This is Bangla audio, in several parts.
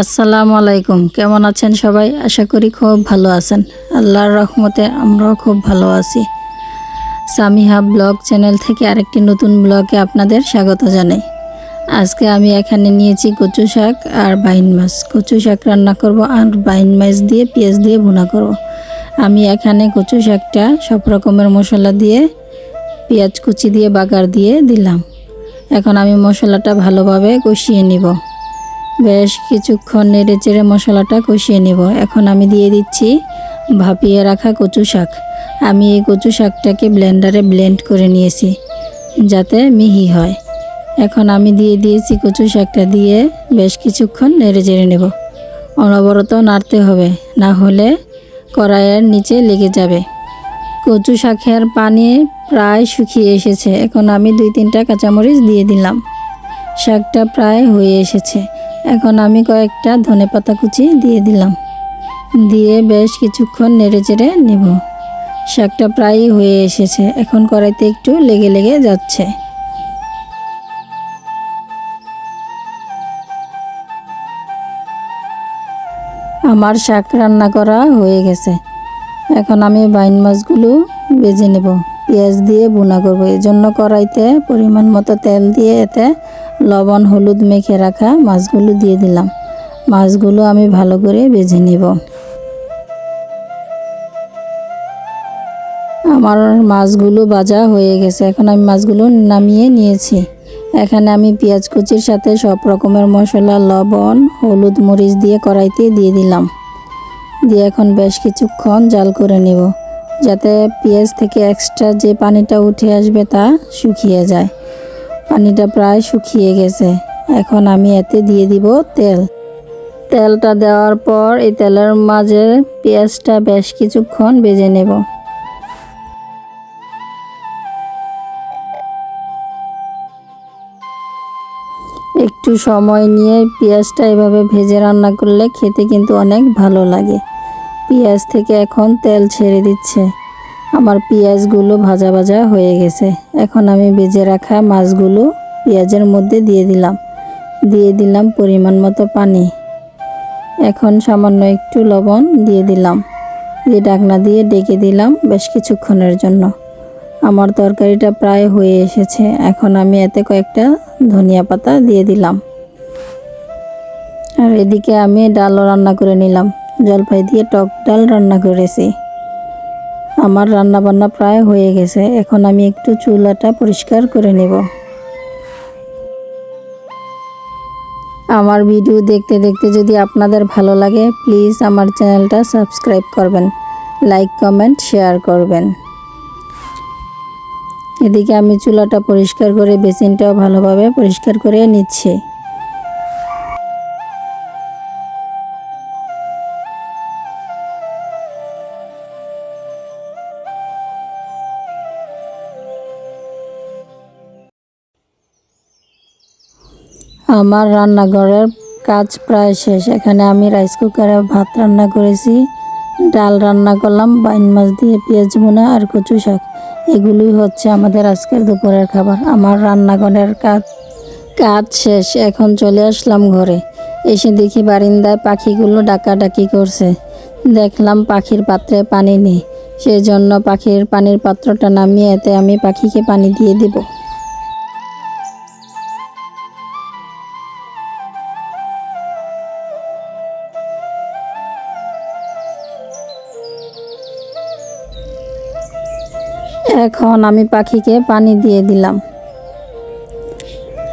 আসসালামু আলাইকুম। কেমন আছেন সবাই? আশা করি খুব ভালো আছেন। আল্লাহর রহমতে আমরাও খুব ভালো আছি। সামিহা ব্লগ চ্যানেল থেকে আরেকটি নতুন ব্লগে আপনাদের স্বাগত জানাই। আজকে আমি এখানে নিয়েছি কচু শাক আর বাইন মাছ। কচু শাক রান্না করব আর বাইন মাছ দিয়ে পেঁয়াজ দিয়ে ভুনা করব। আমি এখানে কচু শাকটা সব রকমের মশলা দিয়ে, পেঁয়াজ কুচি দিয়ে, বাগার দিয়ে দিলাম। এখন আমি মশলাটা ভালোভাবে কষিয়ে নিব। বেশ কিছুক্ষণ নেড়ে চেড়ে মশলাটা কষিয়ে নেব। এখন আমি দিয়ে দিচ্ছি ভাপিয়ে রাখা কচু শাক। আমি এই কচু শাকটাকে ব্লেন্ডারে ব্লেন্ড করে নিয়েছি, যাতে মিহি হয়। এখন আমি দিয়ে দিয়েছি কচু শাকটা দিয়ে বেশ কিছুক্ষণ নেড়ে চেড়ে নেব। অনবরত নাড়তে হবে, না হলে কড়াইয়ের নিচে লেগে যাবে। কচু শাকের পানি প্রায় শুকিয়ে এসেছে। এখন আমি দুই তিনটা কাঁচামরিচ দিয়ে দিলাম। শাকটা প্রায় হয়ে এসেছে। এখন আমি কয়েকটা ধনেপাতা কুচি দিয়ে দিলাম। দিয়ে বেশ কিছুক্ষণ নেড়ে চেড়ে নেব। শাকটা প্রায়ই হয়ে এসেছে, এখন কড়াইতে একটু লেগে লেগে যাচ্ছে। আমার শাক রান্না করা হয়ে গেছে। এখন আমি বাইন মাছগুলো বেজে নেব। পেঁয়াজ দিয়ে বোনা করব। এই জন্য কড়াইতে পরিমাণ মতো তেল দিয়ে এতে লবণ, হলুদ মেখে রাখা মাছগুলো দিয়ে দিলাম। মাছগুলো আমি ভালো করে বেজে নেব। আমার মাছগুলো ভাজা হয়ে গেছে। এখন আমি মাছগুলো নামিয়ে নিয়েছি। এখানে আমি পেঁয়াজ কুচির সাথে সব রকমের মশলা, লবণ, হলুদ মরিচ দিয়ে কড়াইতে দিয়ে দিলাম। দিয়ে এখন বেশ কিছুক্ষণ জাল করে নেব, যাতে পেঁয়াজ থেকে এক্সট্রা যে পানিটা উঠে আসবে তা শুকিয়ে যায়। পানিটা প্রায় শুকিয়ে গেছে। এখন আমি এতে দিয়ে দিব তেল। তেলটা দেওয়ার পর এই তেলের মাঝে পেঁয়াজটা বেশ কিছুক্ষণ ভেজে নেব। একটু সময় নিয়ে পেঁয়াজটা এভাবে ভেজে রান্না করলে খেতে কিন্তু অনেক ভালো লাগে। পেঁয়াজ থেকে এখন তেল ছেড়ে দিচ্ছে। আমার পেঁয়াজগুলো ভাজা ভাজা হয়ে গেছে। এখন আমি ভেজে রাখা মাছগুলো পেঁয়াজের মধ্যে দিয়ে দিলাম। দিয়ে দিলাম পরিমাণ মতো পানি। এখন সামান্য একটু লবণ দিয়ে দিলাম। দিয়ে ডাকনা দিয়ে ডেকে দিলাম বেশ কিছুক্ষণের জন্য। আমার তরকারিটা প্রায় হয়ে এসেছে। এখন আমি এতে কয়েকটা ধনিয়া পাতা দিয়ে দিলাম। আর এদিকে আমি ডালও রান্না করে নিলাম। জলপাই দিয়ে টক ডাল রান্না করেছি। আমার রান্না বান্না প্রায় হয়ে গেছে। এখন আমি একটু চুলাটা পরিষ্কার করে নেব। আমার ভিডিও দেখতে দেখতে যদি আপনাদের ভালো লাগে প্লিজ আমার চ্যানেলটা সাবস্ক্রাইব করবেন লাইক কমেন্ট শেয়ার করবেন। এদিকে আমি চুলাটা পরিষ্কার করে বেসিনটাও ভালোভাবে পরিষ্কার করে নিচ্ছি। আমার রান্নাঘরের কাজ প্রায় শেষ। এখানে আমি রাইস কুকারে ভাত রান্না করেছি, ডাল রান্না করলাম, বাইন মাছ দিয়ে পেঁয়াজ বোনা আর কচু শাক। এগুলোই হচ্ছে আমাদের আজকের দুপুরের খাবার। আমার রান্নাঘরের কাজ কাজ শেষ। এখন চলে আসলাম ঘরে। এসে দেখি বারিন্দায় পাখিগুলো ডাকাডাকি করছে। দেখলাম পাখির পাত্রে পানি নেই। সেই জন্য পাখির পানির পাত্রটা নামিয়ে এতে আমি পাখিকে পানি দিয়ে দেবো। এখন আমি পাখিকে পানি দিয়ে দিলাম।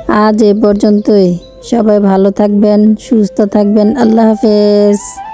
আজ এ পর্যন্তই। সবাই ভালো থাকবেন, সুস্থ থাকবেন। আল্লাহ হাফেজ।